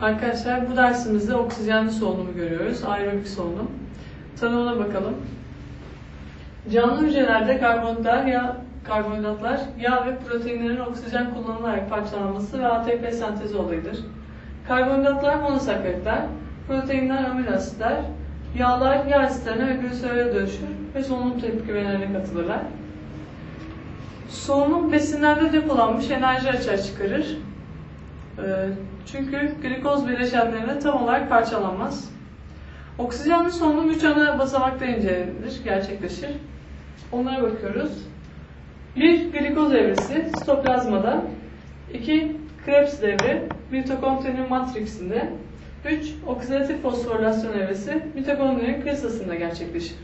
Arkadaşlar bu dersimizde oksijenli solunumu görüyoruz. Aerobik solunum. Tanımına bakalım. Canlı hücrelerde karbonhidratlar, yağ, karbonhidratlar, yağ ve proteinlerin oksijen kullanılarak parçalanması ve ATP sentezi olayıdır. Karbonhidratlar monosakkaritler, proteinler amino asitler, yağlar yağ asitlerine ve gliserole dönüşür ve solunum tepkimelerine katılırlar. Solunum besinlerde depolanmış enerji açığa çıkarır. Ee, Çünkü glikoz bileşenlerine tam olarak parçalanmaz. Oksijenli solunum 3 ana basamakta incelenir, gerçekleşir. Onlara bakıyoruz. 1. Glikoz evresi sitoplazmada. 2. Krebs devri mitokondrinin matriksinde. 3. Oksidatif fosforilasyon evresi mitokondrinin kristasında gerçekleşir.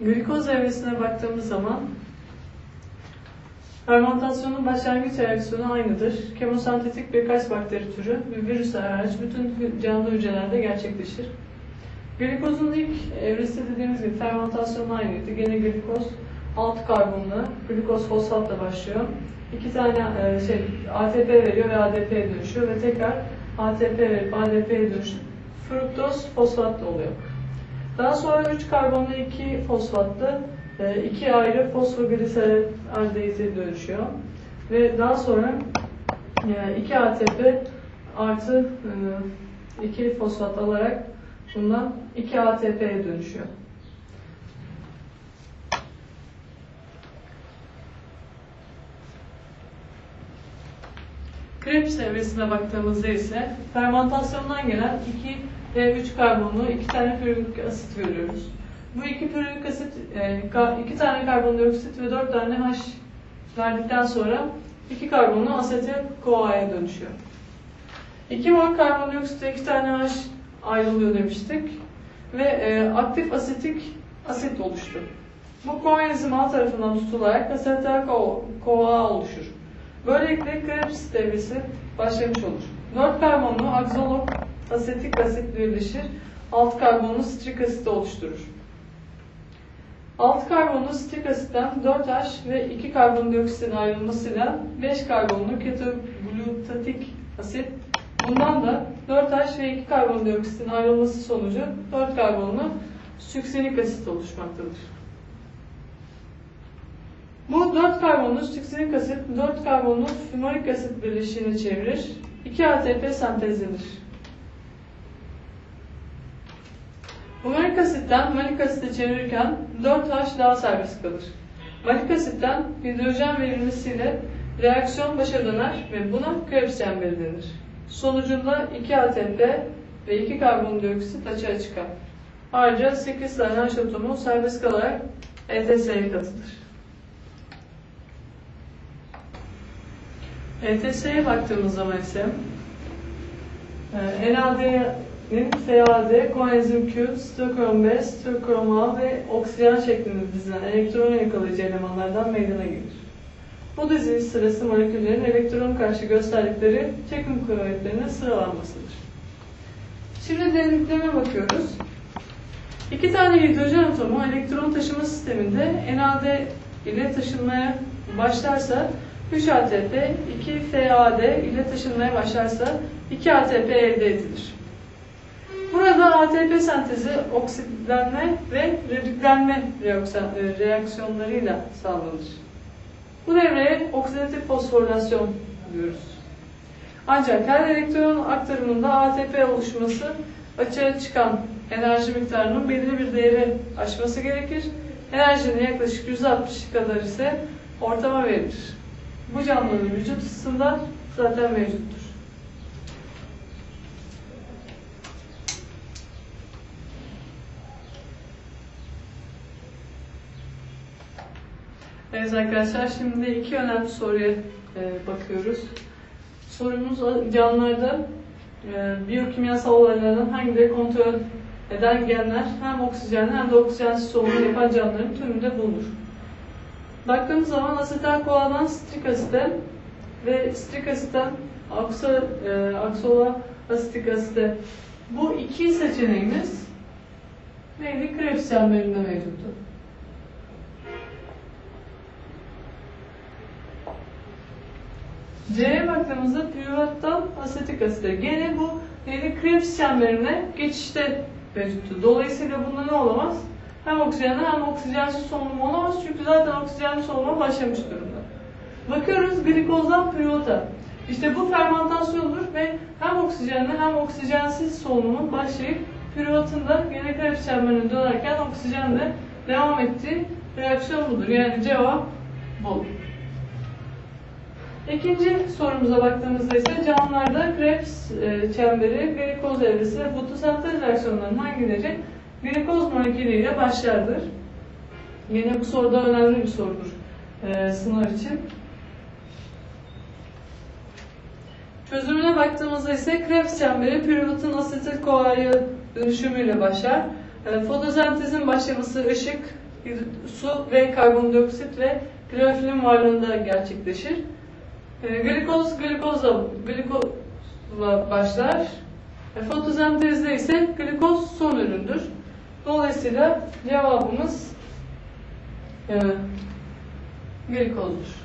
Glikoz evresine baktığımız zaman fermentasyonun başlangıç reaksiyonu aynıdır. Kemosentetik birkaç bakteri türü ve virüsler hariç bütün canlı hücrelerde gerçekleşir. Glikozun ilk evresi dediğimiz gibi fermentasyon aynıydı. Gene glikoz alt karbonlu, glikoz fosfatla başlıyor. İki tane e, şey ATP veriyor ve ADP'ye dönüşüyor ve tekrar ATP verip ADP'ye dönüşüp fruktoz fosfatla oluyor. Daha sonra 3 karbonlu 2 fosfatlı e, iki ayrı fosfogliserol aldehite dönüşüyor. Ve daha sonra 2 ATP artı 2 fosfat alarak bundan 2 ATP'ye dönüşüyor. Krebs evresine baktığımızda ise fermentasyondan gelen 2 ve 3 karbonlu iki tane pürüvik asit görüyoruz. Bu iki pürüvik asit, e, iki tane karbondioksit ve dört tane H verdikten sonra iki karbonlu asetil CoA'ya dönüşüyor. 2 mol karbondioksit ve iki tane H ayrılıyor demiştik ve e, aktif asetik asit oluştu. Bu koenzim A tarafından tutularak asetil CoA oluşur. Böylelikle Krebs devresi başlamış olur. 4 karbonlu akzolok asetik asit birleşir, alt karbonlu strik asit oluşturur. Alt karbonlu strik asitten 4H ve 2 karbondioksitin ayrılmasıyla 5 karbonlu ketoglutatik asit, bundan da 4H ve 2 karbondioksitin ayrılması sonucu 4 karbonlu süksenik asit oluşmaktadır. Bu 4 karbonlu süksenik asit 4 karbonlu fümorik asit birleşiğini çevirir. 2 ATP sentezlenir. Malik asitten malik asite çevirirken 4H daha serbest kalır. Malik asitten hidrojen verilmesiyle reaksiyon başa döner ve buna Krebs çemberi denir. Sonucunda 2 ATP ve 2 karbondioksit açığa çıkar. Ayrıca 8 tane H atomu serbest kalarak ETS'ye katılır. ETS'ye baktığımız zaman ise NAD'nin FAD, koenzim Q, stokrom B, stokrom A ve oksijen şeklinde dizilen elektron yakalayıcı elemanlardan meydana gelir. Bu diziliş sırası moleküllerin elektron karşı gösterdikleri çekim kuvvetlerinin sıralanmasıdır. Şimdi derinlikleme bakıyoruz. İki tane hidrojen atomu elektron taşıma sisteminde NAD ile taşınmaya başlarsa 3 ATP, 2 FAD ile taşınmaya başlarsa 2 ATP elde edilir. Burada ATP sentezi oksitlenme ve redüklenme reaksiyonlarıyla sağlanır. Bu devreye oksidatif fosforilasyon diyoruz. Ancak her elektron aktarımında ATP oluşması açığa çıkan enerji miktarının belirli bir değeri aşması gerekir. Enerjinin yaklaşık %60 kadar ise ortama verilir. Bu canlının vücut ısısında zaten mevcuttur. Evet arkadaşlar şimdi iki önemli soruya e, bakıyoruz. Sorumuz canlılarda e, biyokimyasal olaylardan hangileri kontrol eden genler hem oksijenli hem de oksijensiz solunum yapan canlıların tümünde bulunur. Baktığımız zaman asetal koadan strik asite ve strik asitten aksa, e, aksola asitik asite bu iki seçeneğimiz neydi? Krebs çemberinde mevcuttu. C'ye baktığımızda piruvattan asetik asite. Gene bu neydi? Krebs çemberine geçişte mevcuttu. Dolayısıyla bunda ne olamaz? Hem oksijenli hem oksijensiz solunum olamaz. Çünkü zaten oksijenli solunuma başlamış durumda. Bakıyoruz glikozdan piruvata. İşte bu fermentasyondur ve hem oksijenli hem oksijensiz solunumun başlayıp piruvatın da gene Krebs çemberine dönerken oksijenle devam ettiği reaksiyon budur. Yani cevap bu. İkinci sorumuza baktığımızda ise canlılarda Krebs e, çemberi, glikoz evresi ve fotosentez reaksiyonlarının hangileri glikoz molekülüyle başlardır? Yine bu soruda önemli bir sorudur e, sınav için. Çözümüne baktığımızda ise Krebs çemberi piruvatın asetil koa'ya dönüşümüyle başlar. E, fotosentezin başlaması ışık, su ve karbondioksit ve klorofilin varlığında gerçekleşir. E, glikoz glikozla glikozla başlar. E, fotosentezde ise glikoz son üründür. Dolayısıyla cevabımız e, glikozdur.